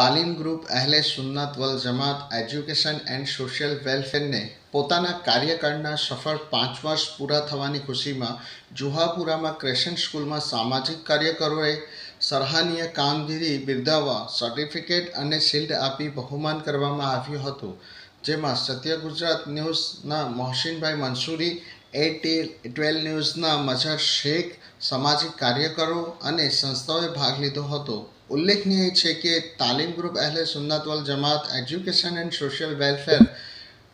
તાલીમ group Ahle Sunnat Wal Jamaat, education and social વેલફેરને પોતાના કાર્યકાળના સફળ પાંચ વર્ષ પૂરા થવાની ખુશીમાં જુહાપુરામાં ક્રેશન સ્કૂલમાં સામાજિક કાર્યકરોએ સરાહનીય કામગીરી બિરદાવવા સર્ટિફિકેટ અને શિલ્ડ આપી બહુમાન કરવામાં આવ્યું હતું, જેમાં સત્ય ગુજરાત ન્યૂઝના મોહસિનભાઈ મંસૂરી એ ટ્વેલ્વ ન્યૂઝના મઝહર શેખ, સામાજિક કાર્યકરો અને સંસ્થાઓએ ભાગ લીધો હતો. ઉલ્લેખનીય છે કે Talim group Ahle Sunnat Jamaat education and social welfare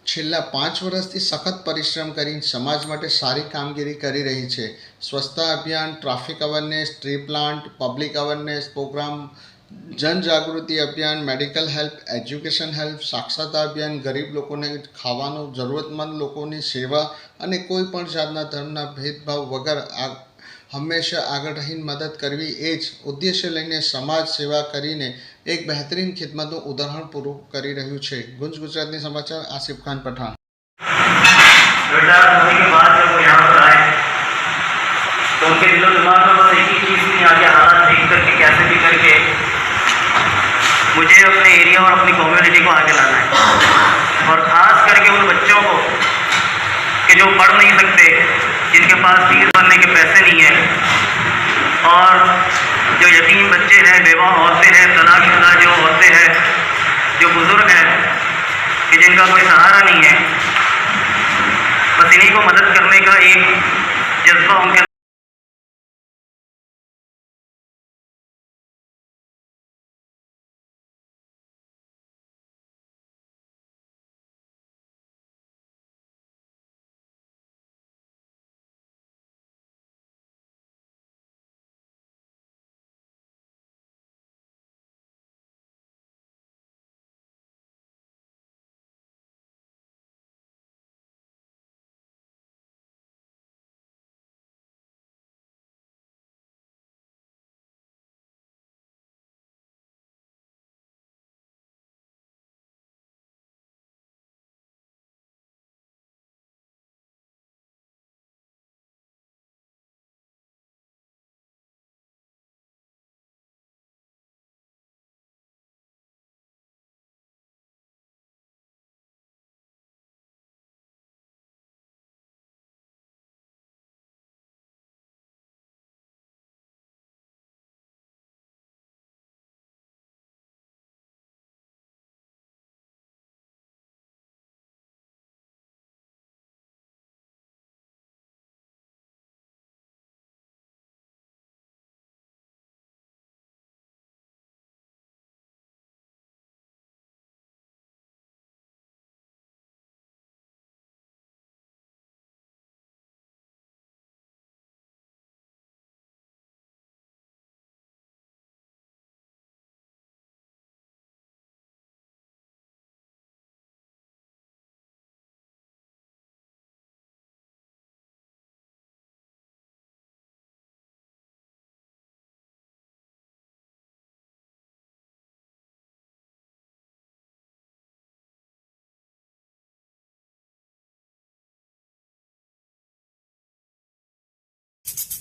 છેલ્લા પાંચ વર્ષથી સખત પરિશ્રમ કરી સમાજ માટે સારી કામગીરી કરી રહી છે. સ્વચ્છતા અભિયાન, traffic awareness, tree plant, public awareness programme જનજાગૃતિ અભિયાન મેડિકલ હેલ્પ એજ્યુકેશન હેલ્પ સાક્ષરતા અભિયાન ગરીબ લોકોને ખાવાનું જરૂરતમંદ લોકોની સેવા અને કોઈ પણ જાતના ધર્મના ભેદભાવ વગર આ હંમેશા આગળ રહીને મદદ કરવી એ જ ઉદ્દેશ્ય લઈને સમાજ સેવા કરીને એક બહેતરીન ખિદમતનું ઉદાહરણ પૂરું કરી રહ્યું છે ગુંજ ગુજરાતની સમાચાર આસિફ ખાન પઠાણ रिटायर होने के बाद जब वो यहाँ पर आए तो उनके दिलो दिमाग में बस एक ही चीज़ थी आगे हालात देख मुझे अपने एरिया और अपनी कम्युनिटी को आगे लाना है। और ख़ास करके उन बच्चों को कि जो पढ़ नहीं सकते, जिनके पास फ़ीस भरने के पैसे नहीं हैं, और जो यतीम बच्चे हैं, बेवा औरतें हैं तलाकशुदा जो औरतें हैं, जो बुज़ुर्ग हैं, कि जिनका कोई सहारा नहीं है, बस इन्हीं को मदद करने का एक जज्बा उनके